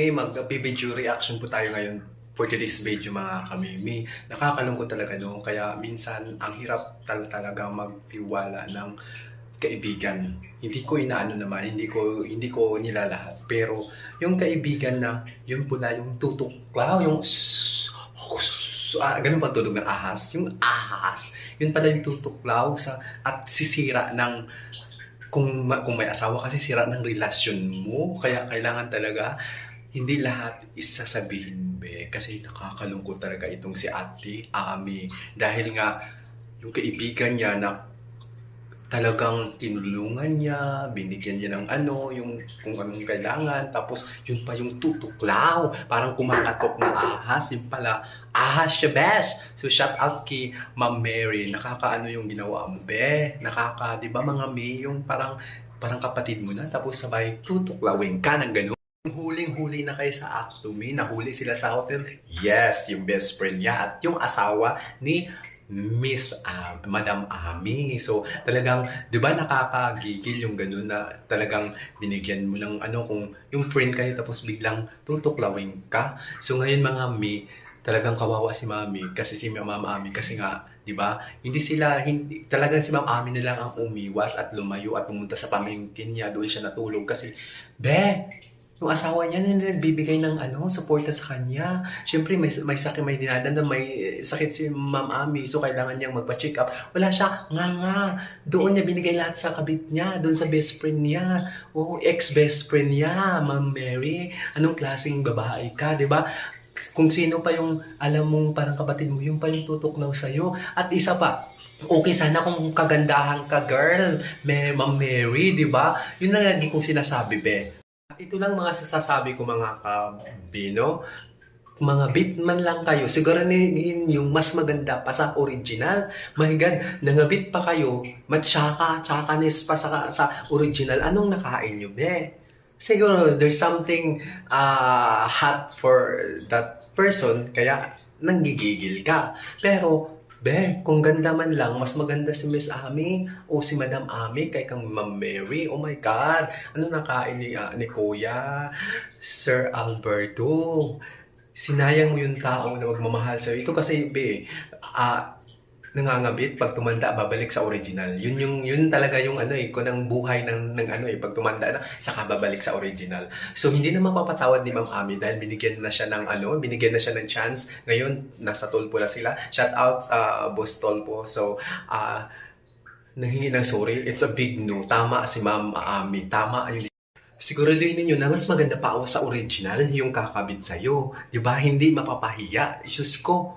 May mag-video reaction po tayo ngayon for today's video mga kamimi. Nakakalungkot talaga no, kaya minsan ang hirap tal talaga magtiwala ng kaibigan. Hindi ko inaano naman, hindi ko hindi ko nilalahat. Pero yung kaibigan na yun pala yung tutuklaw, yung s- s- ah, ganun ang tunog ng ahas? Yung ahas, yun pala yung tutuklaw sa at sisira ng kung kung may asawa kasi sira ng relasyon mo kaya kailangan talaga hindi lahat isasabihin be kasi nakakalungkot talaga itong si Ate Ami. Dahil nga yung kaibigan niya na talagang tinulungan niya, binigyan niya ng ano, yung kung anong kailangan, tapos yun pa yung tutuklaw, parang kumakatok na ahas, yun pala, ahas siya best. So shout out kay Ma'am Mary, nakakaano yung ginawa mo, be, nakaka, di ba mga May, yung parang, parang kapatid mo na, tapos sabay tutuklawin ka ng ganun. Huling-huli na kayo sa Act to Me, nahuli sila sa hotel. Yes, yung best friend niya at yung asawa ni Miss ah, Madam Ami. So, talagang, di ba nakakagigil yung ganun na talagang binigyan mo ng ano, kung yung friend kayo tapos biglang tutuklawin ka. So, ngayon mga Mi, talagang kawawa si Mami kasi si Ma'am Ami kasi nga, di ba? Hindi sila, hindi, talagang si Ma'am Ami na lang ang umiwas at lumayo at pumunta sa pamangkin niya, doon siya natulog kasi, be, yung asawa niya na nagbibigay ng ano, suporta sa kanya. Siyempre, may, may sakit, may dinadanda, may sakit si Ma'am Ami, so kailangan niyang magpa-check up. Wala siya, nga nga. Doon niya binigay lahat sa kabit niya, doon sa best friend niya. O, ex-best friend niya, Ma'am Mary. Anong klaseng babae ka, di ba? Kung sino pa yung alam mong parang kapatid mo, yung pa yung tutuklaw sa'yo. At isa pa, Okay sana kung kagandahan ka, girl. May Ma'am Mary, di ba? Yun na lagi kong sinasabi, be. Ito lang mga sasasabi ko mga kabino. Mga bit man lang kayo, siguraduhin yung mas maganda pa sa original. My God, nangabit pa kayo, matsaka, tsakanis pa sa, sa original. Anong nakain nyo, be? Siguro, there's something uh, hot for that person, kaya nanggigigil ka. Pero, Be, kung ganda man lang, mas maganda si Miss Ami o si Madam Ami kay kang Ma'am Mary. Oh my God! Ano nakain ni, ah, ni Kuya? Sir Alberto. Sinayang mo yung taong na magmamahal sa'yo. Ito kasi, Be, ah, nangangabit pag tumanda babalik sa original. Yun yung yun talaga yung ano eh kunang buhay ng ng ano eh pag tumanda na saka babalik sa original. So hindi na mapapatawad ni Ma'am Ami dahil binigyan na siya ng ano, binigyan na siya ng chance. Ngayon nasa Tolpo na sila. Shout out sa Boss Tolpo. So ah nanghingi ng sorry. It's a big no. Tama si Ma'am Ami. Tama yung Siguraduhin ninyo na mas maganda pa ako sa original yung kakabit sa'yo. Ba? Hindi mapapahiya. Isus ko.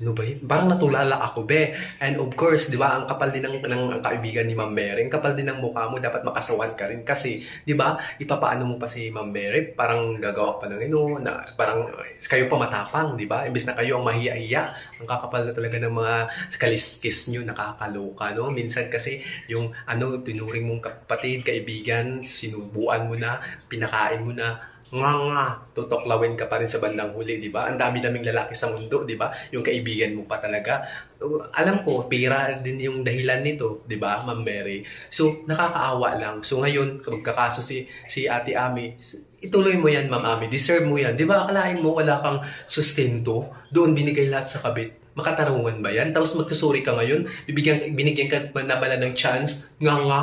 Ano ba yun? Parang natulala ako, be. And of course, di ba, ang kapal din ng, ng ang kaibigan ni Ma'am Mary, ang kapal din ng mukha mo, dapat makasawan ka rin. Kasi, di ba, ipapaano mo pa si Ma'am Mary, parang gagawa pa ng ano, na, parang kayo pa matapang, di ba? Imbes na kayo ang mahiya-hiya, ang kakapal na talaga ng mga kaliskis nyo, nakakaloka, no? Minsan kasi, yung ano, tinuring mong kapatid, kaibigan, sinubuan mo na, pinakain mo na, nga nga, tutoklawin ka pa rin sa bandang huli, di ba? Ang dami-daming lalaki sa mundo, di ba? Yung kaibigan mo pa talaga. Alam ko, pera din yung dahilan nito, di ba, Ma'am Mary? So, nakakaawa lang. So, ngayon, kapag kakaso si, si Ate Ami, ituloy mo yan, Ma'am Ami. Deserve mo yan. Di ba, akalain mo wala kang sustento? Doon binigay lahat sa kabit. Makatarungan ba yan? Tapos magsusuri ka ngayon, bibigyan, binigyan ka na bala ng chance? Nga nga,